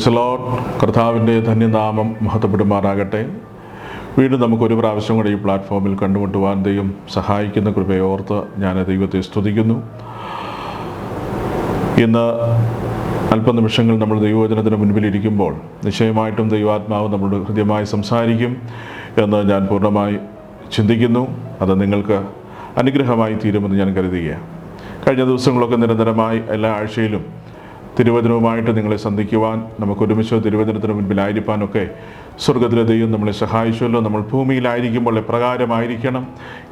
പ്രൊയ്സലോട്ട് കർത്താവിന്റെ ധന്യനാമം മഹത്വപ്പെടുമാറാകട്ടെ. വീണ്ടും നമുക്കൊരു പ്രാവശ്യം കൂടെ ഈ പ്ലാറ്റ്ഫോമിൽ കണ്ടുമുട്ടുവാൻ ദൈവം സഹായിക്കുന്ന കൃപയോർത്ത് ഞാൻ ദൈവത്തെ സ്തുതിക്കുന്നു. ഇന്ന് അല്പനിമിഷങ്ങൾ നമ്മൾ ദൈവവചനത്തിന് മുൻപിലിരിക്കുമ്പോൾ നിശ്ചയമായിട്ടും ദൈവാത്മാവ് നമ്മുടെ ഹൃദ്യമായി സംസാരിക്കും എന്ന് ഞാൻ പൂർണമായി ചിന്തിക്കുന്നു. അത് നിങ്ങൾക്ക് അനുഗ്രഹമായി തീരുമെന്ന് ഞാൻ കരുതുകയാണ്. കഴിഞ്ഞ ദിവസങ്ങളൊക്കെ നിരന്തരമായി എല്ലാ ആഴ്ചയിലും തിരുവചനവുമായിട്ട് നിങ്ങളെ സന്ധിക്കുവാൻ നമുക്ക് ഒരുമിച്ച് തിരുവചനത്തിന് മുൻപിലായിരിക്കാനൊക്കെ സ്വർഗത്തിലെ ദൈവം നമ്മളെ സഹായിച്ചുവല്ലോ നമ്മൾ ഭൂമിയിലായിരിക്കുമ്പോൾ എപ്രകാരമായിരിക്കണം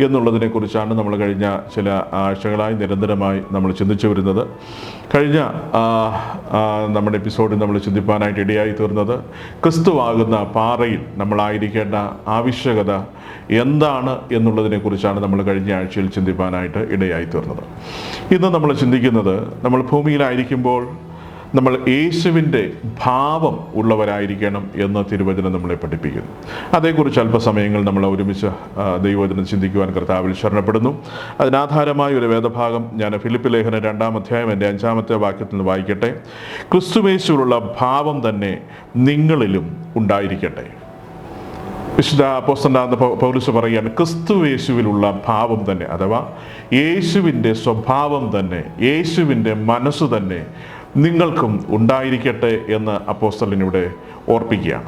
എന്നുള്ളതിനെക്കുറിച്ചാണ് നമ്മൾ കഴിഞ്ഞ ചില ആഴ്ചകളായി നിരന്തരമായി നമ്മൾ ചിന്തിച്ചു വരുന്നത്. കഴിഞ്ഞ നമ്മുടെ എപ്പിസോഡിൽ നമ്മൾ ചിന്തിപ്പാനായിട്ട് ഇടയായി തീർന്നത് ക്രിസ്തുവാകുന്ന പാറയിൽ നമ്മളായിരിക്കേണ്ട ആവശ്യകത എന്താണ് എന്നുള്ളതിനെക്കുറിച്ചാണ് നമ്മൾ കഴിഞ്ഞ ആഴ്ചയിൽ ചിന്തിപ്പാനായിട്ട് ഇടയായി തീർന്നത്. ഇന്ന് നമ്മൾ ചിന്തിക്കുന്നത് നമ്മൾ ഭൂമിയിലായിരിക്കുമ്പോൾ നമ്മൾ യേശുവിന്റെ ഭാവം ഉള്ളവരായിരിക്കണം എന്ന് തിരുവചനം നമ്മളെ പഠിപ്പിക്കുന്നു. അതേക്കുറിച്ച് അല്പസമയങ്ങൾ നമ്മൾ ഒരുമിച്ച് ദൈവചനം ചിന്തിക്കുവാൻ കർത്താവിൽ ശരണപ്പെടുന്നു. അതിനാധാരമായ ഒരു വേദഭാഗം ഞാൻ ഫിലിപ്പ് ലേഖന രണ്ടാം അധ്യായം എന്റെ അഞ്ചാമത്തെ വാക്യത്തിൽ നിന്ന് വായിക്കട്ടെ. ക്രിസ്തുവേശുവിലുള്ള ഭാവം തന്നെ നിങ്ങളിലും ഉണ്ടായിരിക്കട്ടെ. വിശുദ്ധ അപ്പോസ്തലാകുന്ന പൗലിസ് പറയുകയാണ് ക്രിസ്തു യേശുവിലുള്ള ഭാവം തന്നെ അഥവാ യേശുവിന്റെ സ്വഭാവം തന്നെ യേശുവിന്റെ മനസ്സ് തന്നെ നിങ്ങൾക്കും ഉണ്ടായിരിക്കട്ടെ എന്ന് അപ്പോസ്റ്റലിനിവിടെ ഓർപ്പിക്കുകയാണ്.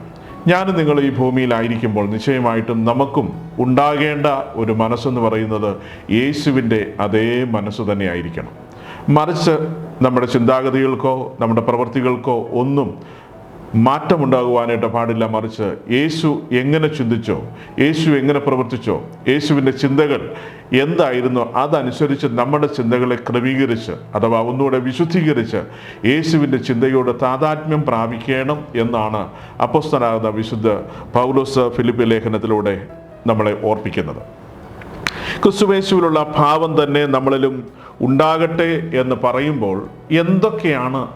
ഞാൻ നിങ്ങൾ ഈ ഭൂമിയിലായിരിക്കുമ്പോൾ നിശ്ചയമായിട്ടും നമുക്കും ഉണ്ടാകേണ്ട ഒരു മനസ്സെന്ന് പറയുന്നത് യേശുവിന്റെ അതേ മനസ്സ് തന്നെ ആയിരിക്കണം മറിച്ച് നമ്മുടെ ചിന്താഗതികൾക്കോ നമ്മുടെ പ്രവൃത്തികൾക്കോ ഒന്നും മാറ്റമുണ്ടാകുവാനായിട്ട് പാടില്ല മറിച്ച് യേശു എങ്ങനെ ചിന്തിച്ചോ യേശു എങ്ങനെ പ്രവർത്തിച്ചോ യേശുവിന്റെ ചിന്തകൾ എന്തായിരുന്നോ അതനുസരിച്ച് നമ്മുടെ ചിന്തകളെ ക്രമീകരിച്ച് അഥവാ ഒന്നുകൂടെ വിശുദ്ധീകരിച്ച് യേശുവിന്റെ ചിന്തയോട് താതാത്മ്യം പ്രാപിക്കണം എന്നാണ് അപ്പസ്തനാകുന്ന വിശുദ്ധ പൗലോസ് ഫിലിപ്പ് ലേഖനത്തിലൂടെ നമ്മളെ ഓർപ്പിക്കുന്നത്. ക്രിസ്തുവേശുവിലുള്ള ഭാവം തന്നെ നമ്മളിലും ഉണ്ടാകട്ടെ എന്ന് പറയുമ്പോൾ എന്തൊക്കെയാണ്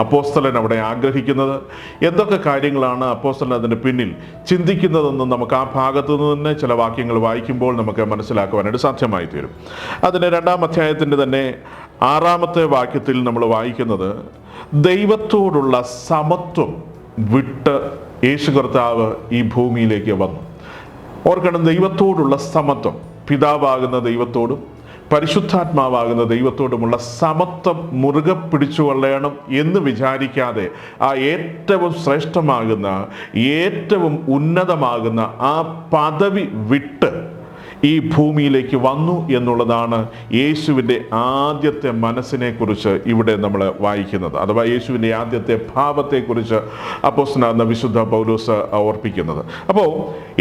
അപ്പോസ്തലൻ അവിടെ ആഗ്രഹിക്കുന്നത്? എന്തൊക്കെ കാര്യങ്ങളാണ് അപ്പോസ്തലൻ അതിന് പിന്നിൽ ചിന്തിക്കുന്നതെന്ന് നമുക്ക് ആ ഭാഗത്തു നിന്ന് തന്നെ ചില വാക്യങ്ങൾ വായിക്കുമ്പോൾ നമുക്ക് മനസ്സിലാക്കുവാനായിട്ട് സാധ്യമായി തീരും അതിന് രണ്ടാം അധ്യായത്തിന്റെ തന്നെ ആറാമത്തെ വാക്യത്തിൽ നമ്മൾ വായിക്കുന്നത് ദൈവത്തോടുള്ള സമത്വം വിട്ട് യേശു കർത്താവ് ഈ ഭൂമിയിലേക്ക് വന്നു. ഓർക്കണം ദൈവത്തോടുള്ള സമത്വം. പിതാവാകുന്ന ദൈവത്തോടും പരിശുദ്ധാത്മാവാകുന്ന ദൈവത്തോടുമുള്ള സമത്വം മുറുകെ പിടിച്ചുകൊള്ളണം എന്ന് വിചാരിക്കാതെ ആ ഏറ്റവും ശ്രേഷ്ഠമാകുന്ന ഏറ്റവും ഉന്നതമാകുന്ന ആ പദവി വിട്ട് ഈ ഭൂമിയിലേക്ക് വന്നു എന്നുള്ളതാണ് യേശുവിന്റെ ആദ്യത്തെ മനസ്സിനെ കുറിച്ച് ഇവിടെ നമ്മൾ വായിക്കുന്നത് അഥവാ യേശുവിന്റെ ആദ്യത്തെ ഭാവത്തെക്കുറിച്ച് അപ്പോസ്തനാകുന്ന വിശുദ്ധ പൗലോസ് ഓർപ്പിക്കുന്നത്. അപ്പോൾ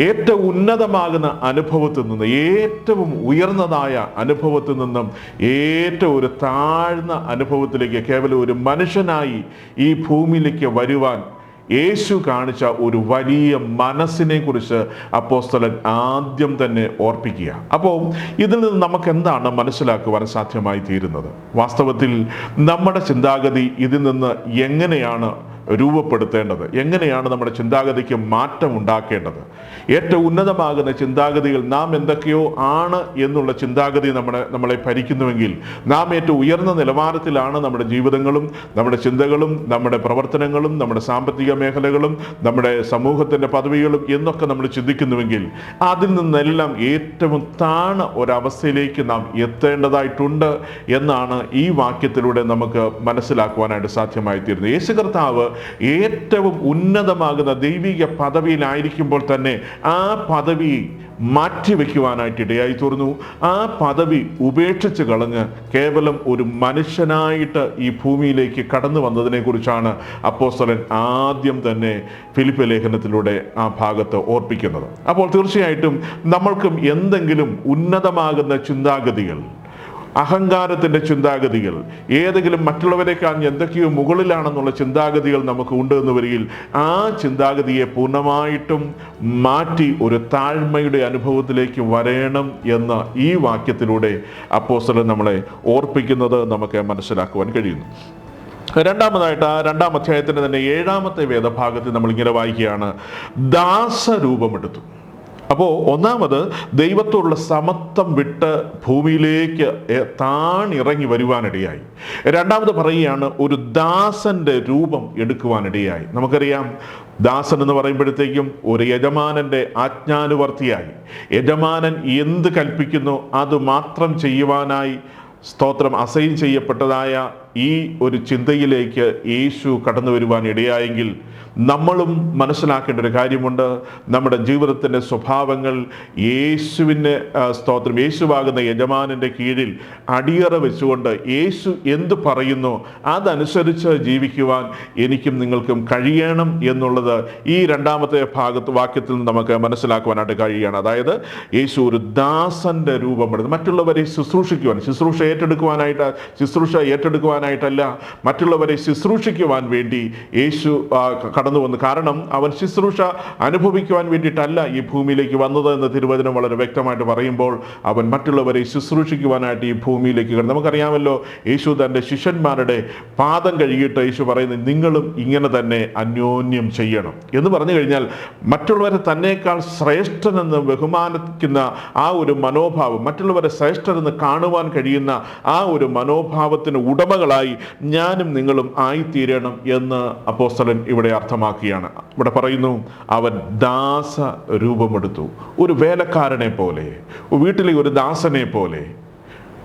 ഏറ്റവും ഉന്നതമാകുന്ന അനുഭവത്തിൽ നിന്ന് ഏറ്റവും ഉയർന്നതായ അനുഭവത്തിൽ നിന്നും ഏറ്റവും ഒരു താഴ്ന്ന അനുഭവത്തിലേക്ക് കേവലം ഒരു മനുഷ്യനായി ഈ ഭൂമിയിലേക്ക് വരുവാൻ യേശു കാണിച്ച ഒരു വലിയ മനസ്സിനെ കുറിച്ച് അപ്പോസ്തലൻ ആദ്യം തന്നെ ഓർപ്പിക്കുക. അപ്പോൾ ഇതിൽ നിന്ന് നമുക്ക് എന്താണ് മനസ്സിലാക്കുവാൻ സാധ്യമായി തീരുന്നത്? വാസ്തവത്തിൽ നമ്മുടെ ചിന്താഗതി ഇതിൽ നിന്ന് എങ്ങനെയാണ് രൂപപ്പെടുത്തേണ്ടത്? എങ്ങനെയാണ് നമ്മുടെ ചിന്താഗതിക്ക് മാറ്റം ഉണ്ടാക്കേണ്ടത്? ഏറ്റവും ഉന്നതമാകുന്ന ചിന്താഗതികൾ നാം എന്തൊക്കെയോ ആണ് എന്നുള്ള ചിന്താഗതി നമ്മുടെ നമ്മളെ ഭരിക്കുന്നുവെങ്കിൽ നാം ഏറ്റവും ഉയർന്ന നിലവാരത്തിലാണ് നമ്മുടെ ജീവിതങ്ങളും നമ്മുടെ ചിന്തകളും നമ്മുടെ പ്രവർത്തനങ്ങളും നമ്മുടെ സാമ്പത്തിക മേഖലകളും നമ്മുടെ സമൂഹത്തിന്റെ പദവികളും എന്നൊക്കെ നമ്മൾ ചിന്തിക്കുന്നുവെങ്കിൽ അതിൽ നിന്നെല്ലാം ഏറ്റവും താണ ഒരവസ്ഥയിലേക്ക് നാം എത്തേണ്ടതായിട്ടുണ്ട് എന്നാണ് ഈ വാക്യത്തിലൂടെ നമുക്ക് മനസ്സിലാക്കുവാനായിട്ട് സാധ്യമായി തീരുന്നത് യേശു കർത്താവ് ഏറ്റവും ഉന്നതമാകുന്ന ദൈവിക പദവിയിലായിരിക്കുമ്പോൾ തന്നെ ആ പദവി മാറ്റിവെക്കുവാനായിട്ട് ഇടയായി തീർന്നു. ആ പദവി ഉപേക്ഷിച്ച് കളഞ്ഞ് കേവലം ഒരു മനുഷ്യനായിട്ട് ഈ ഭൂമിയിലേക്ക് കടന്നു വന്നതിനെ കുറിച്ചാണ് അപ്പോസ്തലൻ ആദ്യം തന്നെ ഫിലിപ്പ് ലേഖനത്തിലൂടെ ആ ഭാഗത്ത് ഓർപ്പിക്കുന്നത്. അപ്പോൾ തീർച്ചയായിട്ടും നമ്മൾക്കും എന്തെങ്കിലും ഉന്നതമാകുന്ന ചിന്താഗതികൾ അഹങ്കാരത്തിന്റെ ചിന്താഗതികൾ. ഏതെങ്കിലും മറ്റുള്ളവരെക്കാൾ എന്തൊക്കെയോ മുകളിലാണെന്നുള്ള ചിന്താഗതികൾ നമുക്ക് ഉണ്ട് എന്ന് വരികിൽ ആ ചിന്താഗതിയെ പൂർണമായിട്ടും മാറ്റി ഒരു താഴ്മയുടെ അനുഭവത്തിലേക്ക് വരയണം എന്ന ഈ വാക്യത്തിലൂടെ അപ്പോസ്തലൻ നമ്മളെ ഓർപ്പിക്കുന്നത് നമുക്ക് മനസ്സിലാക്കുവാൻ കഴിയുന്നു. രണ്ടാമതായിട്ട് ആ രണ്ടാം അധ്യായത്തിന്റെ തന്നെ ഏഴാമത്തെ വേദഭാഗത്തിൽ നമ്മൾ ഇങ്ങനെ വായിക്കുകയാണ്. ദാസരൂപമെടുത്തു. അപ്പോൾ ഒന്നാമത് ദൈവത്തോടുള്ള സമത്വം വിട്ട് ഭൂമിയിലേക്ക് താണിറങ്ങി വരുവാനിടയായി. രണ്ടാമത് പറയുകയാണ് ഒരു ദാസന്റെ രൂപം എടുക്കുവാനിടയായി. നമുക്കറിയാം ദാസൻ എന്ന് പറയുമ്പോഴത്തേക്കും ഒരു യജമാനന്റെ ആജ്ഞാനുവർത്തിയായി. യജമാനൻ എന്ത് കൽപ്പിക്കുന്നു അത് മാത്രം ചെയ്യുവാനായി സ്തോത്രം അസൈൻ ചെയ്യപ്പെട്ടതായ ഈ ഒരു ചിന്തയിലേക്ക് യേശു കടന്നു വരുവാൻ ഇടയായെങ്കിൽ നമ്മളും മനസ്സിലാക്കേണ്ട ഒരു കാര്യമുണ്ട്. നമ്മുടെ ജീവിതത്തിന്റെ സ്വഭാവങ്ങൾ യേശുവിന്റെ സ്തോത്രം യേശുവാകുന്ന യജമാനന്റെ കീഴിൽ അടിയറ വെച്ചുകൊണ്ട് യേശു എന്ത് പറയുന്നു അതനുസരിച്ച് ജീവിക്കുവാൻ എനിക്കും നിങ്ങൾക്കും കഴിയണം എന്നുള്ളത് ഈ രണ്ടാമത്തെ ഭാഗത്ത് വാക്യത്തിൽ നിന്ന് നമുക്ക് മനസ്സിലാക്കുവാനായിട്ട് കഴിയുകയാണ്. അതായത് യേശു ഒരു ദാസന്റെ രൂപമെടുത്ത് മറ്റുള്ളവരെ ശുശ്രൂഷിക്കുവാൻ ശുശ്രൂഷ ഏറ്റെടുക്കുവാനായിട്ട് ശുശ്രൂഷ ഏറ്റെടുക്കുവാനായിട്ടല്ല മറ്റുള്ളവരെ ശുശ്രൂഷിക്കുവാൻ വേണ്ടി യേശു കടന്നു വന്നു. കാരണം അവൻ ശുശ്രൂഷ അനുഭവിക്കുവാൻ വേണ്ടിയിട്ടല്ല ഈ ഭൂമിയിലേക്ക് വന്നത് എന്ന തിരുവചനം വളരെ വ്യക്തമായിട്ട് പറയുമ്പോൾ അവൻ മറ്റുള്ളവരെ ശുശ്രൂഷിക്കുവാനായിട്ട് ഈ ഭൂമിയിലേക്ക് കടന്നു. നമുക്കറിയാമല്ലോ യേശു തന്റെ ശിഷ്യന്മാരുടെ പാദം കഴുകിയിട്ട് യേശു പറയുന്നത് നിങ്ങളും ഇങ്ങനെ തന്നെ അന്യോന്യം ചെയ്യണം. എന്ന് പറഞ്ഞു കഴിഞ്ഞാൽ മറ്റുള്ളവരെ തന്നേക്കാൾ ശ്രേഷ്ഠനെന്ന് ബഹുമാനിക്കുന്ന ആ ഒരു മനോഭാവം മറ്റുള്ളവരെ ശ്രേഷ്ഠരെന്ന് കാണുവാൻ കഴിയുന്ന ആ ഒരു മനോഭാവത്തിന് ഉടമകളായി ഞാനും നിങ്ങളും ആയിത്തീരണം എന്ന് അപ്പോസ്തലൻ ഇവിടെ അർത്ഥമാക്കുകയാണ്. ഇവിടെ പറയുന്നു അവൻ ദാസ രൂപമെടുത്തു ഒരു വേലക്കാരനെ പോലെ വീട്ടിലെ ഒരു ദാസനെ പോലെ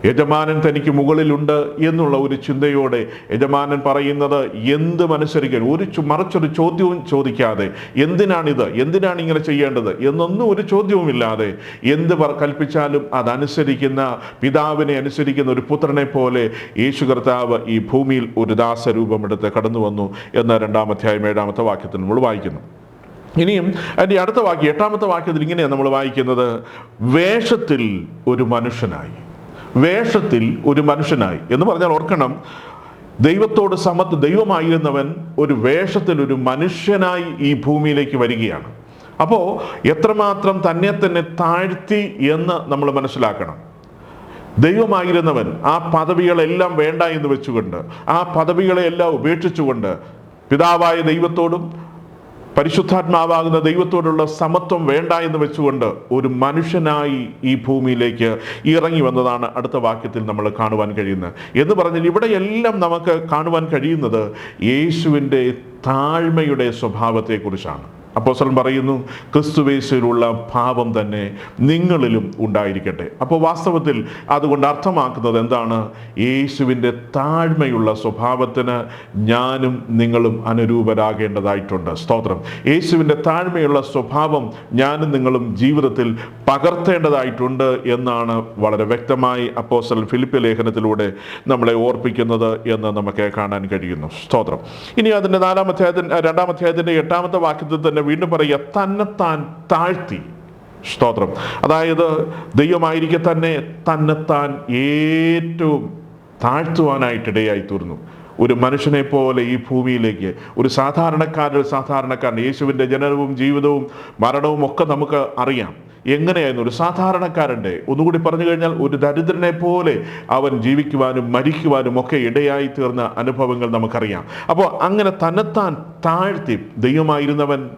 യജമാനൻ തനിക്ക് മുകളിലുണ്ട് എന്നുള്ള ഒരു ചിന്തയോടെ യജമാനൻ പറയുന്നത് എന്ത് അനുസരിക്കാൻ ഒരു മറിച്ചൊരു ചോദ്യവും ചോദിക്കാതെ എന്തിനാണിത്? എന്തിനാണ് ഇങ്ങനെ ചെയ്യേണ്ടത്? എന്നൊന്നും ഒരു ചോദ്യവുമില്ലാതെ എന്ത് കൽപ്പിച്ചാലും അതനുസരിക്കുന്ന പിതാവിനെ അനുസരിക്കുന്ന ഒരു പുത്രനെ പോലെ യേശു കർത്താവ് ഈ ഭൂമിയിൽ ഒരു ദാസരൂപമെടുത്ത് കടന്നു വന്നു എന്ന രണ്ടാമധ്യായം ഏഴാമത്തെ വാക്യത്തിൽ നമ്മൾ വായിക്കുന്നു. ഇനിയും അതിന്റെ അടുത്ത വാക്യം എട്ടാമത്തെ വാക്യത്തിൽ ഇങ്ങനെയാണ് നമ്മൾ വായിക്കുന്നത്. വേഷത്തിൽ ഒരു മനുഷ്യനായി. വേഷത്തിൽ ഒരു മനുഷ്യനായി. എന്ന് പറഞ്ഞാൽ ഓർക്കണം ദൈവത്തോട് സമത്ത് ദൈവമായിരുന്നവൻ ഒരു വേഷത്തിൽ ഒരു മനുഷ്യനായി ഈ ഭൂമിയിലേക്ക് വരികയാണ്. അപ്പോൾ എത്രമാത്രം തന്നെ തന്നെ താഴ്ത്തി എന്ന് നമ്മൾ മനസ്സിലാക്കണം. ദൈവമായിരുന്നവൻ ആ പദവികളെല്ലാം വേണ്ട എന്ന് വെച്ചുകൊണ്ട് ആ പദവികളെല്ലാം ഉപേക്ഷിച്ചുകൊണ്ട് പിതാവായ ദൈവത്തോടും പരിശുദ്ധാത്മാവാകുന്ന ദൈവത്തോടുള്ള സമത്വം വേണ്ട എന്ന് വെച്ചുകൊണ്ട് ഒരു മനുഷ്യനായി ഈ ഭൂമിയിലേക്ക് ഇറങ്ങി വന്നതാണ് അടുത്ത വാക്യത്തിൽ നമ്മൾ കാണുവാൻ കഴിയുന്നത്. എന്ന് പറഞ്ഞാൽ ഇവിടെയെല്ലാം നമുക്ക് കാണുവാൻ കഴിയുന്നത് യേശുവിന്റെ താഴ്മയുടെ സ്വഭാവത്തെക്കുറിച്ചാണ്. അപ്പോസ്തലൻ പറയുന്നു ക്രിസ്തുവേശയിലുള്ള ഭാവം തന്നെ നിങ്ങളിലും ഉണ്ടായിരിക്കട്ടെ. അപ്പോൾ വാസ്തവത്തിൽ അതുകൊണ്ട് അർത്ഥമാക്കുന്നത് എന്താണ്? യേശുവിന്റെ താഴ്മയുള്ള സ്വഭാവത്തിന് ഞാനും നിങ്ങളും അനുരൂപരാകേണ്ടതായിട്ടുണ്ട്. സ്തോത്രം. യേശുവിന്റെ താഴ്മയുള്ള സ്വഭാവം ഞാനും നിങ്ങളും ജീവിതത്തിൽ പകർത്തേണ്ടതായിട്ടുണ്ട് എന്നാണ് വളരെ വ്യക്തമായി അപ്പോസ്തലൻ ഫിലിപ്പ് ലേഖനത്തിലൂടെ നമ്മളെ ഓർപ്പിക്കുന്നത് എന്ന് നമുക്ക് കാണാൻ കഴിയുന്നു. സ്തോത്രം. ഇനി അതിന്റെ നാലാം അധ്യായത്തിന്റെ രണ്ടാം അധ്യായത്തിന്റെ എട്ടാമത്തെ വാക്യത്തിൽ തന്നെ വീണ്ടും പറയുക തന്നെത്താൻ താഴ്ത്തി. സ്തോത്രം. അതായത് ദൈവമായിരിക്കെ തന്നെ തന്നെത്താൻ ഏറ്റവും താഴ്ത്തുവാനായിട്ടിടയായി തീർന്നു ഒരു മനുഷ്യനെ പോലെ ഈ ഭൂമിയിലേക്ക് ഒരു സാധാരണക്കാരൻ സാധാരണക്കാരൻ യേശുവിന്റെ ജനനവും ജീവിതവും മരണവും ഒക്കെ നമുക്ക് അറിയാം. എങ്ങനെയായിരുന്നു? ഒരു സാധാരണക്കാരന്റെ ഒന്നുകൂടി പറഞ്ഞു കഴിഞ്ഞാൽ ഒരു ദരിദ്രനെ പോലെ അവൻ ജീവിക്കുവാനും മരിക്കുവാനും ഒക്കെ ഇടയായി തീർന്ന അനുഭവങ്ങൾ നമുക്കറിയാം. അപ്പോൾ അങ്ങനെ തന്നെത്താൻ താഴ്ത്തി ദൈവമായിരുന്നവൻ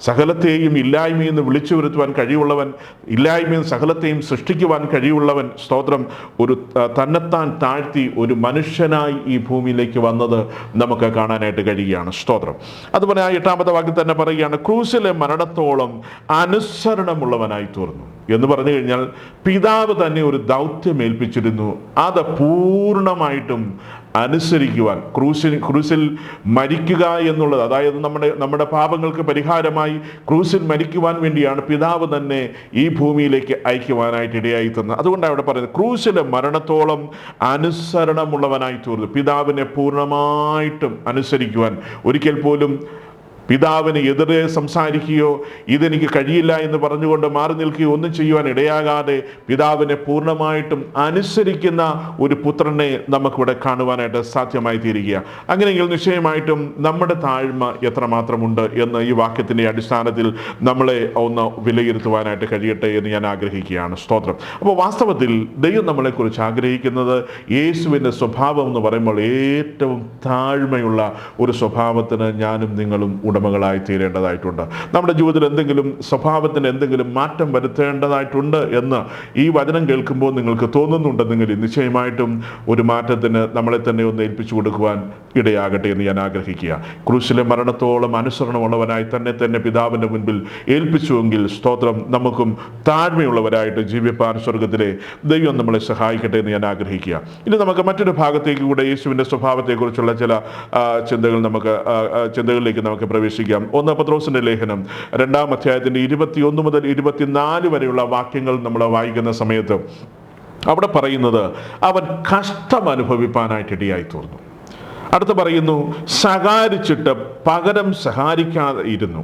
സകലത്തെയും ഇല്ലായ്മയിൽ നിന്ന് വിളിച്ചു വരുത്തുവാൻ കഴിവുള്ളവൻ ഇല്ലായ്മയും സകലത്തെയും സൃഷ്ടിക്കുവാൻ കഴിവുള്ളവൻ സ്തോത്രം ഒരു തന്നെത്താൻ താഴ്ത്തി ഒരു മനുഷ്യനായി ഈ ഭൂമിയിലേക്ക് വന്നത് നമുക്ക് കാണാനായിട്ട് കഴിയുകയാണ്. സ്തോത്രം. അതുപോലെ ആ എട്ടാമത്തെ വാക്കിൽ തന്നെ പറയുകയാണ് ക്രൂസിലെ മരണത്തോളം അനുസരണമുള്ളവനായി തീർന്നു. എന്ന് പറഞ്ഞു കഴിഞ്ഞാൽ പിതാവ് തന്നെ ഒരു ദൗത്യം ഏൽപ്പിച്ചിരുന്നു അത് പൂർണമായിട്ടും അനുസരിക്കുവാൻ ക്രൂസിൽ ക്രൂസിൽ മരിക്കുക എന്നുള്ളത് അതായത് നമ്മുടെ നമ്മുടെ പാപങ്ങൾക്ക് പരിഹാരമായി ക്രൂസിൽ മരിക്കുവാൻ വേണ്ടിയാണ് പിതാവ് തന്നെ ഈ ഭൂമിയിലേക്ക് അയക്കുവാനായിട്ട് ഇടയായി തന്നത്. അതുകൊണ്ടാണ് അവിടെ പറയുന്നത് ക്രൂസിലെ മരണത്തോളം അനുസരണമുള്ളവനായി തീർന്നു. പിതാവിനെ പൂർണമായിട്ടും അനുസരിക്കുവാൻ ഒരിക്കൽ പോലും പിതാവിന് എതിരെ സംസാരിക്കുകയോ ഇതെനിക്ക് കഴിയില്ല എന്ന് പറഞ്ഞുകൊണ്ട് മാറി നിൽക്കുകയോ ഒന്നും ചെയ്യുവാൻ ഇടയാകാതെ പിതാവിനെ പൂർണമായിട്ടും അനുസരിക്കുന്ന ഒരു പുത്രനെ നമുക്കിവിടെ കാണുവാനായിട്ട് സാധ്യമായി തീരുക അങ്ങനെയെങ്കിൽ നിശ്ചയമായിട്ടും നമ്മുടെ താഴ്മ എത്രമാത്രമുണ്ട് എന്ന് ഈ വാക്യത്തിന്റെ അടിസ്ഥാനത്തിൽ നമ്മളെ ഒന്ന് വിലയിരുത്തുവാനായിട്ട് കഴിയട്ടെ എന്ന് ഞാൻ ആഗ്രഹിക്കുകയാണ്. സ്തോത്രം. അപ്പോൾ വാസ്തവത്തിൽ ദൈവം നമ്മളെക്കുറിച്ച് ആഗ്രഹിക്കുന്നത് യേശുവിന്റെ സ്വഭാവം എന്ന് പറയുമ്പോൾ ഏറ്റവും താഴ്മയുള്ള ഒരു സ്വഭാവത്തിന് ഞാനും നിങ്ങളും ഉടമ ഉടമകളായി തീരേണ്ടതായിട്ടുണ്ട്. നമ്മുടെ ജീവിതത്തിൽ എന്തെങ്കിലും സ്വഭാവത്തിന് എന്തെങ്കിലും മാറ്റം വരുത്തേണ്ടതായിട്ടുണ്ട് എന്ന് ഈ വചനം കേൾക്കുമ്പോൾ നിങ്ങൾക്ക് തോന്നുന്നുണ്ടെന്നെങ്കിൽ നിശ്ചയമായിട്ടും ഒരു മാറ്റത്തിന് നമ്മളെ തന്നെ ഒന്ന് ഏൽപ്പിച്ചു കൊടുക്കുവാൻ ഇടയാകട്ടെ എന്ന് ഞാൻ ആഗ്രഹിക്കുക. ക്രൂശിലെ മരണത്തോളം അനുസരണമുള്ളവനായി തന്നെ തന്നെ പിതാവിന്റെ മുൻപിൽ ഏൽപ്പിച്ചുവെങ്കിൽ സ്തോത്രം നമുക്കും താഴ്മയുള്ളവരായിട്ട് ജീവിപ്പാൻ സ്വർഗത്തിലെ ദൈവം നമ്മളെ സഹായിക്കട്ടെ എന്ന് ഞാൻ ആഗ്രഹിക്കുക. ഇനി നമുക്ക് മറ്റൊരു ഭാഗത്തേക്ക് കൂടെ യേശുവിന്റെ സ്വഭാവത്തെക്കുറിച്ചുള്ള ചില ചിന്തകൾ നമുക്ക് ചിന്തകളിലേക്ക് നമുക്ക് പ്രവേശിക്കാം. ഒന്ന് പത്രോസിന്റെ ലേഖനം. രണ്ടാം അധ്യായത്തിന്റെ ഇരുപത്തിയൊന്ന് മുതൽ ഇരുപത്തിനാല് വരെയുള്ള വാക്യങ്ങൾ നമ്മൾ വായിക്കുന്ന സമയത്ത് അവിടെ പറയുന്നത് അവൻ കഷ്ടം അനുഭവിപ്പാനായിട്ട് ഇടയായി തീർന്നു അടുത്ത് പറയുന്നു സഹാരിച്ചിട്ട് പകരം സഹാരിക്കാതെ ഇരുന്നു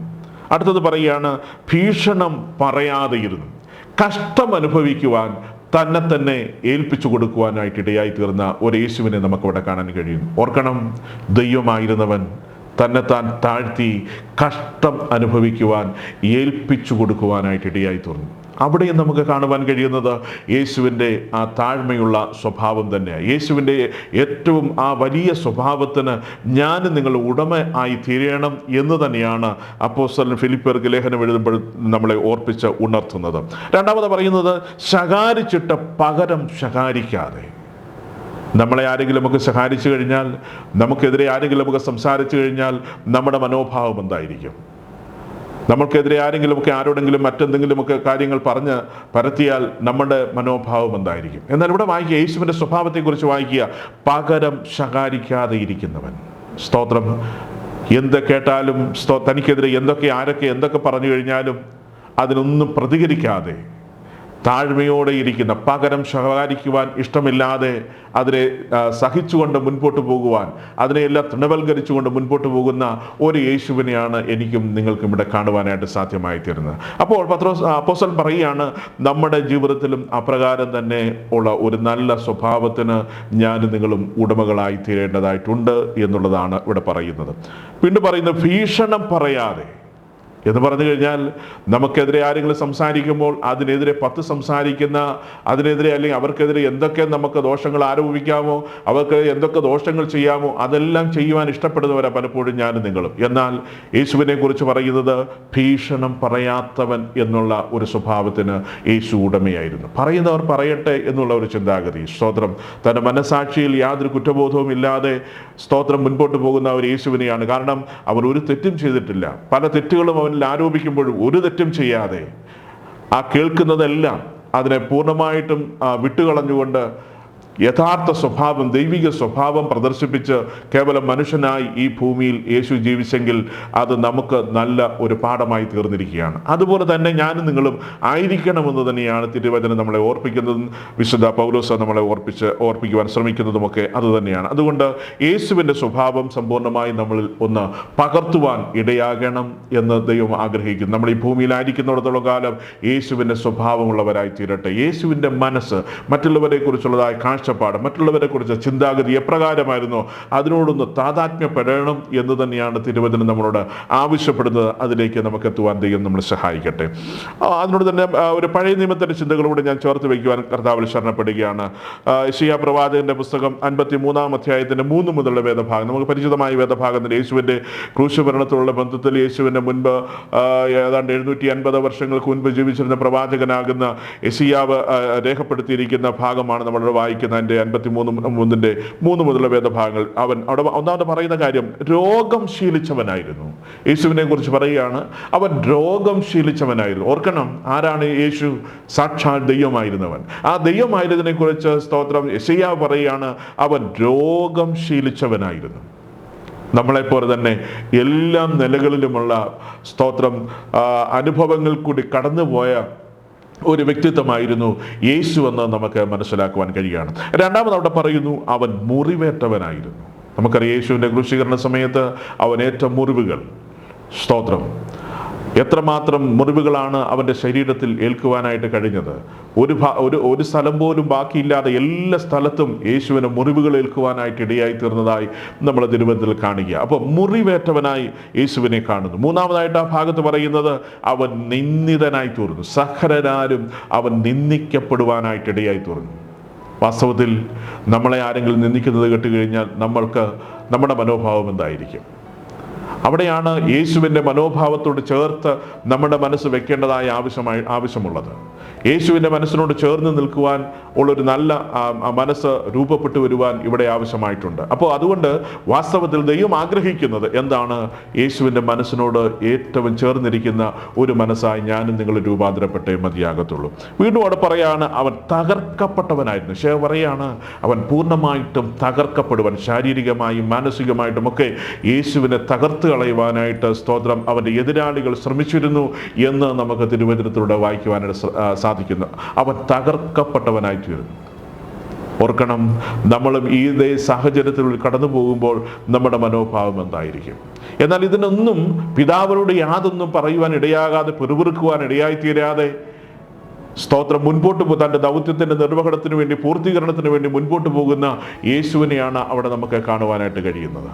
അടുത്തത് പറയുകയാണ് ഭീഷണം പറയാതെ ഇരുന്നു കഷ്ടം അനുഭവിക്കുവാൻ തന്നെ തന്നെ ഏൽപ്പിച്ചു കൊടുക്കുവാനായിട്ട് ഇടയായി തീർന്ന ഒരു യേശുവിനെ നമുക്കവിടെ കാണാൻ കഴിയും ഓർക്കണം ദൈവമായിരുന്നവൻ തന്നെത്താൻ താഴ്ത്തി കഷ്ടം അനുഭവിക്കുവാൻ ഏൽപ്പിച്ചു കൊടുക്കുവാനായിട്ട് ഇടയായി തീർന്നു അവിടെയും നമുക്ക് കാണുവാൻ കഴിയുന്നത് യേശുവിന്റെ ആ താഴ്മയുള്ള സ്വഭാവം തന്നെയാണ്. യേശുവിന്റെ ഏറ്റവും ആ വലിയ സ്വഭാവത്തിന് ഞാൻ നിങ്ങൾ ഉടമ ആയി തീരണം എന്ന് തന്നെയാണ് അപ്പോസ്തലൻ ഫിലിപ്പർക്ക് ലേഖനം എഴുതുമ്പോൾ നമ്മളെ ഓർപ്പിച്ച് ഉണർത്തുന്നത്. രണ്ടാമത് പറയുന്നത് ശകാരിച്ചിട്ട് പകരം ശകാരിക്കാതെ. നമ്മളെ ആരെങ്കിലും നമുക്ക് സഹായിച്ചു കഴിഞ്ഞാൽ നമുക്കെതിരെ ആരെങ്കിലും നമുക്ക് സംസാരിച്ചു കഴിഞ്ഞാൽ നമ്മുടെ മനോഭാവം എന്തായിരിക്കും? നമ്മൾക്കെതിരെ ആരെങ്കിലുമൊക്കെ ആരോടെങ്കിലും മറ്റെന്തെങ്കിലുമൊക്കെ കാര്യങ്ങൾ പറഞ്ഞ് പരത്തിയാൽ നമ്മുടെ മനോഭാവം എന്തായിരിക്കും? എന്നാൽ ഇവിടെ വായിക്കുക യേശുവിന്റെ സ്വഭാവത്തെക്കുറിച്ച് വായിക്കുക. പകരം ശകാരിക്കാതെ ഇരിക്കുന്നവൻ. സ്തോത്രം. എന്ത് കേട്ടാലും സ്തോ തനിക്കെതിരെ എന്തൊക്കെ ആരൊക്കെ എന്തൊക്കെ പറഞ്ഞു കഴിഞ്ഞാലും അതിനൊന്നും പ്രതികരിക്കാതെ താഴ്മയോടെ ഇരിക്കുന്ന പകരം ശകാരിക്കുവാൻ ഇഷ്ടമില്ലാതെ അതിനെ സഹിച്ചുകൊണ്ട് മുൻപോട്ട് പോകുവാൻ അതിനെയെല്ലാം തൃണവൽക്കരിച്ചുകൊണ്ട് മുൻപോട്ട് പോകുന്ന ഒരു യേശുവിനെയാണ് എനിക്കും നിങ്ങൾക്കും ഇവിടെ കാണുവാനായിട്ട് സാധ്യമായി തീരുന്നത് അപ്പോൾ പത്രോസ് അപ്പോസൽ പറയുകയാണ് നമ്മുടെ ജീവിതത്തിലും അപ്രകാരം തന്നെ ഉള്ള ഒരു നല്ല സ്വഭാവത്തിന് ഞാൻ നിങ്ങളും ഉടമകളായി തീരേണ്ടതായിട്ടുണ്ട് എന്നുള്ളതാണ് ഇവിടെ പറയുന്നത്. പിന്നെ പറയുന്നത് ഭീഷണം പറയാതെ എന്ന് പറഞ്ഞു കഴിഞ്ഞാൽ നമുക്കെതിരെ ആരെങ്കിലും സംസാരിക്കുമ്പോൾ അതിനെതിരെ പത്ത് സംസാരിക്കുന്ന അതിനെതിരെ അല്ലെങ്കിൽ അവർക്കെതിരെ എന്തൊക്കെ നമുക്ക് ദോഷങ്ങൾ ആരോപിക്കാമോ അവർക്ക് എന്തൊക്കെ ദോഷങ്ങൾ ചെയ്യാമോ അതെല്ലാം ചെയ്യുവാൻ ഇഷ്ടപ്പെടുന്നവരാ പലപ്പോഴും ഞാനും നിങ്ങളും. എന്നാൽ യേശുവിനെ കുറിച്ച് പറയുന്നത് ഭീഷണം പറയാത്തവൻ എന്നുള്ള ഒരു സ്വഭാവത്തിന് യേശു ഉടമയായിരുന്നു. പറയുന്നവർ പറയട്ടെ എന്നുള്ള ഒരു ചിന്താഗതി. സ്തോത്രം. തന്റെ മനസാക്ഷിയിൽ യാതൊരു കുറ്റബോധവും ഇല്ലാതെ സ്തോത്രം മുൻപോട്ട് പോകുന്ന ഒരു യേശുവിനെയാണ്. കാരണം അവർ ഒരു തെറ്റും ചെയ്തിട്ടില്ല. പല തെറ്റുകളും അവനിൽ ആരോപിക്കുമ്പോഴും ഒരു തെറ്റും ചെയ്യാതെ ആ കേൾക്കുന്നതെല്ലാം അതിനെ പൂർണമായിട്ടും വിട്ടുകളഞ്ഞുകൊണ്ട് യഥാർത്ഥ സ്വഭാവം ദൈവിക സ്വഭാവം പ്രദർശിപ്പിച്ച് കേവലം മനുഷ്യനായി ഈ ഭൂമിയിൽ യേശു ജീവിച്ചെങ്കിൽ അത് നമുക്ക് നല്ല ഒരു പാഠമായി തീർന്നിരിക്കുകയാണ്. അതുപോലെ തന്നെ ഞാനും നിങ്ങളും ആയിരിക്കണമെന്ന് തന്നെയാണ് തിരുവചനം നമ്മളെ ഓർപ്പിക്കുന്നതും വിശുദ്ധ പൗലോസ നമ്മളെ ഓർപ്പിച്ച് ഓർപ്പിക്കുവാൻ ശ്രമിക്കുന്നതുമൊക്കെ അതുതന്നെയാണ് അതുകൊണ്ട് യേശുവിന്റെ സ്വഭാവം സമ്പൂർണമായി നമ്മളിൽ ഒന്ന് പകർത്തുവാൻ ഇടയാകണം എന്ന് ദൈവം ആഗ്രഹിക്കുന്നു. നമ്മൾ ഈ ഭൂമിയിലായിരിക്കുന്നിടത്തോളം കാലം യേശുവിന്റെ സ്വഭാവമുള്ളവരായി തീരട്ടെ. യേശുവിന്റെ മനസ്സ് മറ്റുള്ളവരെ കുറിച്ചുള്ളതായ കാഴ്ചപ്പാട് മറ്റുള്ളവരെ കുറിച്ച് ചിന്താഗതി എപ്രകാരമായിരുന്നു? അതിനോടൊന്ന് താതാത്മ്യപ്പെടണം എന്ന് തന്നെയാണ് തിരുവചനം നമ്മളോട് ആവശ്യപ്പെടുന്നത്. അതിലേക്ക് നമുക്ക് എത്തുവാൻ ദൈവം നമ്മൾ സഹായിക്കട്ടെ. അതിനോട് തന്നെ ഒരു പഴയ നിയമത്തിന്റെ ചിന്തകളോട് ഞാൻ ചേർത്ത് വയ്ക്കുവാൻ കർത്താവിൽ ശരണപ്പെടുകയാണ്. ഷിയ പ്രവാചകന്റെ പുസ്തകം അൻപത്തി മൂന്നാം അധ്യായത്തിന്റെ മൂന്ന് മുതലുള്ള വേദഭാഗം. നമുക്ക് പരിചിതമായ വേദഭാഗം തന്നെ യേശുവിന്റെ ക്രൂശുഭരണത്തോടുള്ള ബന്ധത്തിൽ യേശുവിന്റെ മുൻപ് ഏതാണ്ട് എഴുന്നൂറ്റി അൻപത് വർഷങ്ങൾക്ക് മുൻപ് ജീവിച്ചിരുന്ന പ്രവാചകനാകുന്ന എസിയാവ് രേഖപ്പെടുത്തിയിരിക്കുന്ന ഭാഗമാണ് നമ്മൾ വായിക്കുന്ന എന്റെ അൻപത്തി മൂന്ന് മൂന്നിന്റെ മൂന്ന് മുതലുള്ള വേദഭാഗങ്ങൾ അവൻ അവിടെ ഒന്നാമത് പറയുന്ന കാര്യം രോഗം ശീലിച്ചവനായിരുന്നു. യേശുവിനെ കുറിച്ച് പറയുകയാണ് അവൻ രോഗം ശീലിച്ചവനായിരുന്നു. ഓർക്കണം ആരാണ് യേശു? സാക്ഷാൽ ദൈവമായിരുന്നവൻ. ആ ദൈവമായിരുന്നതിനെ കുറിച്ച് സ്തോത്രം യശയ്യ പറയുകയാണ് അവൻ രോഗം ശീലിച്ചവനായിരുന്നു. നമ്മളെപ്പോലെ തന്നെ എല്ലാ നിലകളിലുമുള്ള സ്തോത്രം അനുഭവങ്ങൾ കൂടി കടന്നുപോയ ഒരു വ്യക്തിത്വമായിരുന്നു യേശു എന്ന് നമുക്ക് മനസ്സിലാക്കുവാൻ കഴിയുകയാണ് രണ്ടാമത് അവിടെ പറയുന്നു അവൻ മുറിവേറ്റവനായിരുന്നു. നമുക്കറിയാം യേശുവിന്റെ ക്രൂശീകരണ സമയത്ത് അവൻ ഏറ്റ മുറിവുകൾ. സ്തോത്രം. എത്രമാത്രം മുറിവുകളാണ് അവന്റെ ശരീരത്തിൽ ഏൽക്കുവാനായിട്ട് കഴിഞ്ഞത്? ഒരു ഒരു ഒരു സ്ഥലം പോലും ബാക്കിയില്ലാതെ എല്ലാ സ്ഥലത്തും യേശുവിന് മുറിവുകൾ ഏൽക്കുവാനായിട്ട് ഇടയായി തീർന്നതായി നമ്മൾ തിരുവനന്തപുരത്തിൽ കാണുക അപ്പോൾ മുറിവേറ്റവനായി യേശുവിനെ കാണുന്നു. മൂന്നാമതായിട്ട് ആ ഭാഗത്ത് പറയുന്നത് അവൻ നിന്ദിതനായി തീർന്നു. സഹരനാരും അവൻ നിന്ദിക്കപ്പെടുവാനായിട്ട് ഇടയായി തീർന്നു. വാസ്തവത്തിൽ നമ്മളെ ആരെങ്കിലും നിന്ദിക്കുന്നത് കേട്ട് കഴിഞ്ഞാൽ നമ്മൾക്ക് നമ്മുടെ മനോഭാവം എന്തായിരിക്കും? അവിടെയാണ് യേശുവിന്റെ മനോഭാവത്തോട് ചേർത്ത് നമ്മുടെ മനസ്സ് വെക്കേണ്ടതായ ആവശ്യമായി ആവശ്യമുള്ളത്. യേശുവിന്റെ മനസ്സിനോട് ചേർന്ന് നിൽക്കുവാൻ ഉള്ളൊരു നല്ല മനസ്സ് രൂപപ്പെട്ടു വരുവാൻ ഇവിടെ ആവശ്യമായിട്ടുണ്ട്. അപ്പോൾ അതുകൊണ്ട് വാസ്തവത്തിൽ ദൈവം ആഗ്രഹിക്കുന്നത് എന്താണ്? യേശുവിന്റെ മനസ്സിനോട് ഏറ്റവും ചേർന്നിരിക്കുന്ന ഒരു മനസ്സായി ഞാനും നിങ്ങൾ രൂപാന്തരപ്പെട്ടേ മതിയാകത്തുള്ളൂ. വീണ്ടും അവിടെ പറയാണ് അവൻ തകർക്കപ്പെട്ടവനായിരുന്നു. പക്ഷേ പറയാണ് അവൻ പൂർണമായിട്ടും തകർക്കപ്പെടുവാൻ ശാരീരികമായും മാനസികമായിട്ടും ഒക്കെ യേശുവിനെ തകർത്ത് കളയുവാനായിട്ട് സ്തോത്രം അവന്റെ എതിരാളികൾ ശ്രമിച്ചിരുന്നു എന്ന് നമുക്ക് തിരുവചനത്തിലൂടെ വായിക്കുവാനായിട്ട് സ- ആ, സാധിക്കുന്നു. അവൻ തകർക്കപ്പെട്ടവനായി തീരുന്നു. ഓർക്കണം നമ്മളും ഈ ഇതേ കടന്നു പോകുമ്പോൾ നമ്മുടെ മനോഭാവം എന്തായിരിക്കും? എന്നാൽ ഇതിനൊന്നും പിതാവിനോട് യാതൊന്നും പറയുവാൻ ഇടയാകാതെ പിറുപിറുക്കുവാൻ ഇടയായി തീരാതെ സ്തോത്രം മുൻപോട്ട് തന്റെ ദൗത്യത്തിന്റെ നിർവഹണത്തിന് വേണ്ടി പൂർത്തീകരണത്തിന് വേണ്ടി മുൻപോട്ട് പോകുന്ന യേശുവിനെയാണ് അവിടെ നമുക്ക് കാണുവാനായിട്ട് കഴിയുന്നത്.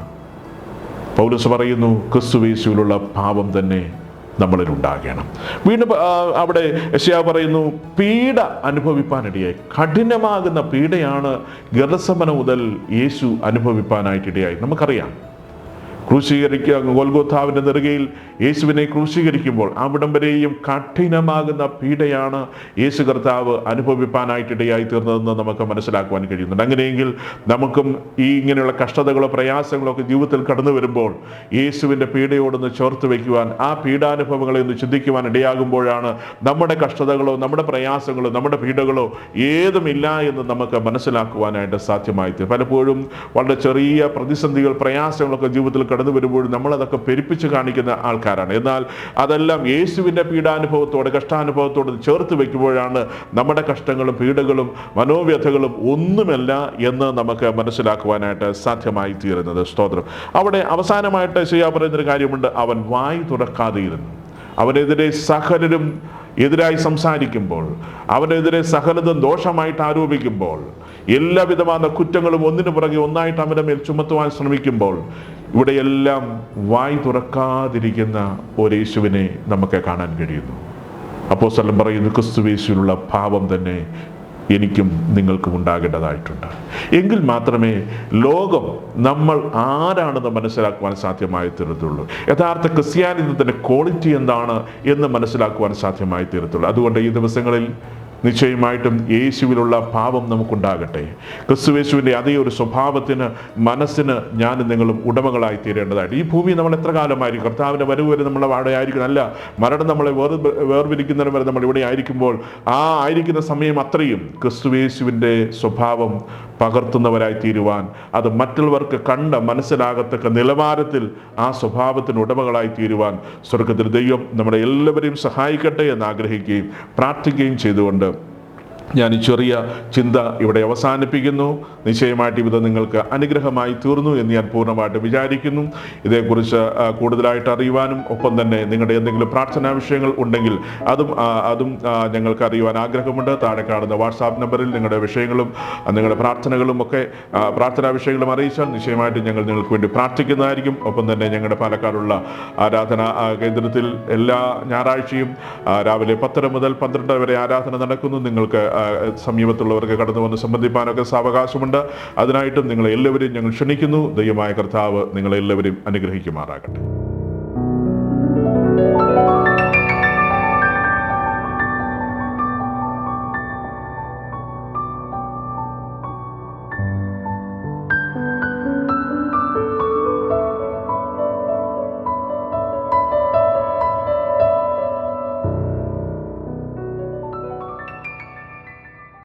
പൗലസ് പറയുന്നു ക്രിസ്തു ക്രിസ്തുവേശുവിലുള്ള പാപം തന്നെ നമ്മളിൽ ഉണ്ടാകണം വീണ്ടും അവിടെ യശയാ പറയുന്നു പീഡ അനുഭവിപ്പാനിടയായി. കഠിനമാകുന്ന പീഡയാണ് ഗർസമന മുതൽ യേശു അനുഭവിപ്പാനായിട്ടിടയായി. നമുക്കറിയാം. ക്രൂശീകരിക്കുക. ഗോൽഗോത്താവിന്റെ നെറുകയിൽ യേശുവിനെ ക്രൂശീകരിക്കുമ്പോൾ അവിടം വരെയും കഠിനമാകുന്ന പീഡയാണ് യേശു കർത്താവ് അനുഭവിപ്പാനായിട്ടിടയായി തീർന്നതെന്ന് നമുക്ക് മനസ്സിലാക്കുവാൻ കഴിയുന്നുണ്ട്. അങ്ങനെയെങ്കിൽ നമുക്കും ഈ ഇങ്ങനെയുള്ള കഷ്ടതകളോ പ്രയാസങ്ങളോ ഒക്കെ ജീവിതത്തിൽ കടന്നു വരുമ്പോൾ യേശുവിന്റെ പീഡയോടൊന്ന് ചേർത്ത് വയ്ക്കുവാൻ ആ പീഡാനുഭവങ്ങളെ ഒന്ന് ചിന്തിക്കുവാൻ ഇടയാകുമ്പോഴാണ് നമ്മുടെ കഷ്ടതകളോ നമ്മുടെ പ്രയാസങ്ങളോ നമ്മുടെ പീഡകളോ ഏതുമില്ല എന്ന് നമുക്ക് മനസ്സിലാക്കുവാനായിട്ട് സാധ്യമായി പലപ്പോഴും വളരെ ചെറിയ പ്രതിസന്ധികൾ പ്രയാസങ്ങളൊക്കെ ജീവിതത്തിൽ കടന്നു വരുമ്പോഴും നമ്മളതൊക്കെ പെരുപ്പിച്ച് കാണിക്കുന്ന ആൾക്കാരാണ്. എന്നാൽ അതെല്ലാം യേശുവിന്റെ പീഡാനുഭവത്തോട് കഷ്ടാനുഭവത്തോട് ചേർത്ത് വെക്കുമ്പോഴാണ് നമ്മുടെ കഷ്ടങ്ങളും പീഡകളും മനോവ്യഥകളും ഒന്നുമല്ല എന്ന് നമുക്ക് മനസ്സിലാക്കുവാനായിട്ട് സാധ്യമായി തീരുന്നത്. സ്തോത്രം. അവിടെ അവസാനമായിട്ട് ചെയ്യാൻ പറയുന്നൊരു കാര്യമുണ്ട്. അവൻ വായി തുറക്കാതെയിരുന്നു. അവനെതിരെ സഹലരും എതിരായി സംസാരിക്കുമ്പോൾ അവനെതിരെ സഹലതും ദോഷമായിട്ട് ആരോപിക്കുമ്പോൾ എല്ലാവിധമായ കുറ്റങ്ങളും ഒന്നിനു പുറകെ ഒന്നായിട്ട് അവന്റെ മേൽ ചുമത്തുവാൻ ശ്രമിക്കുമ്പോൾ ഇവിടെയെല്ലാം വായി തുറക്കാതിരിക്കുന്ന ഒരു യേശുവിനെ നമുക്ക് കാണാൻ കഴിയുന്നു. അപ്പോൾ സ്ഥലം പറയുന്നു ക്രിസ്തുവേശുവിലുള്ള ഭാവം തന്നെ എനിക്കും നിങ്ങൾക്കും ഉണ്ടാകേണ്ടതായിട്ടുണ്ട്. എങ്കിൽ മാത്രമേ ലോകം നമ്മൾ ആരാണെന്ന് മനസ്സിലാക്കുവാൻ സാധ്യമായി തീരത്തുള്ളൂ യഥാർത്ഥ ക്രിസ്ത്യാനിത്വത്തിന്റെ ക്വാളിറ്റി എന്താണ് എന്ന് മനസ്സിലാക്കുവാൻ സാധ്യമായി തീരത്തുള്ളൂ അതുകൊണ്ട് ഈ ദിവസങ്ങളിൽ നിശ്ചയമായിട്ടും യേശുവിലുള്ള ഭാവം നമുക്കുണ്ടാകട്ടെ. ക്രിസ്തുവേശുവിന്റെ അതേ ഒരു സ്വഭാവത്തിന് മനസ്സിന് ഞാനും നിങ്ങളും ഉടമകളായി തീരേണ്ടതായിട്ട്. ഈ ഭൂമി നമ്മൾ എത്ര കാലമായിരിക്കും? കർത്താവിന്റെ വരവ് വരെ നമ്മൾ അവിടെ അല്ല മരണം നമ്മളെ വേർ വേർപിരിക്കുന്നതിന് വരെ നമ്മൾ ഇവിടെ ആയിരിക്കുമ്പോൾ ആ ആയിരിക്കുന്ന സമയം അത്രയും ക്രിസ്തുവേശുവിന്റെ സ്വഭാവം പകർത്തുന്നവരായി തീരുവാൻ. അത് മറ്റുള്ളവർക്ക് കണ്ട മനസ്സിലാകത്തക്ക നിലവാരത്തിൽ ആ സ്വഭാവത്തിന് ഉടമകളായി തീരുവാൻ സ്വർഗത്തിൽ ദൈവം നമ്മുടെ എല്ലാവരെയും സഹായിക്കട്ടെ എന്ന് ആഗ്രഹിക്കുകയും പ്രാർത്ഥിക്കുകയും ചെയ്തുകൊണ്ട് ഞാൻ ഈ ചെറിയ ചിന്ത ഇവിടെ അവസാനിപ്പിക്കുന്നു. നിശ്ചയമായിട്ട് ഇത് നിങ്ങൾക്ക് അനുഗ്രഹമായി തീർന്നു എന്ന് ഞാൻ പൂർണമായിട്ട് വിചാരിക്കുന്നു. ഇതേക്കുറിച്ച് കൂടുതലായിട്ട് അറിയുവാനും ഒപ്പം തന്നെ നിങ്ങളുടെ എന്തെങ്കിലും പ്രാർത്ഥനാ വിഷയങ്ങൾ ഉണ്ടെങ്കിൽ അതും അതും ഞങ്ങൾക്ക് അറിയുവാൻ ആഗ്രഹമുണ്ട്. താഴെ കാണുന്ന വാട്സാപ്പ് നമ്പറിൽ നിങ്ങളുടെ വിഷയങ്ങളും നിങ്ങളുടെ പ്രാർത്ഥനകളും ഒക്കെ പ്രാർത്ഥനാ വിഷയങ്ങളും അറിയിച്ചാൽ നിശ്ചയമായിട്ട് ഞങ്ങൾ നിങ്ങൾക്ക് വേണ്ടി പ്രാർത്ഥിക്കുന്നതായിരിക്കും. ഒപ്പം തന്നെ ഞങ്ങളുടെ പാലക്കാടുള്ള ആരാധന കേന്ദ്രത്തിൽ എല്ലാ ഞായറാഴ്ചയും രാവിലെ പത്തര മുതൽ പന്ത്രണ്ട് വരെ ആരാധന നടക്കുന്നു. നിങ്ങൾക്ക് സമീപത്തുള്ളവർക്ക് കടന്നു വന്ന് സംബന്ധിപ്പാനൊക്കെ സാവകാശമുണ്ട്. അതിനായിട്ടും നിങ്ങളെല്ലാവരെയും ഞങ്ങൾ ക്ഷണിക്കുന്നു. ദൈവമായ കർത്താവ് നിങ്ങളെല്ലാവരെയും അനുഗ്രഹിക്കുമാറാകട്ടെ.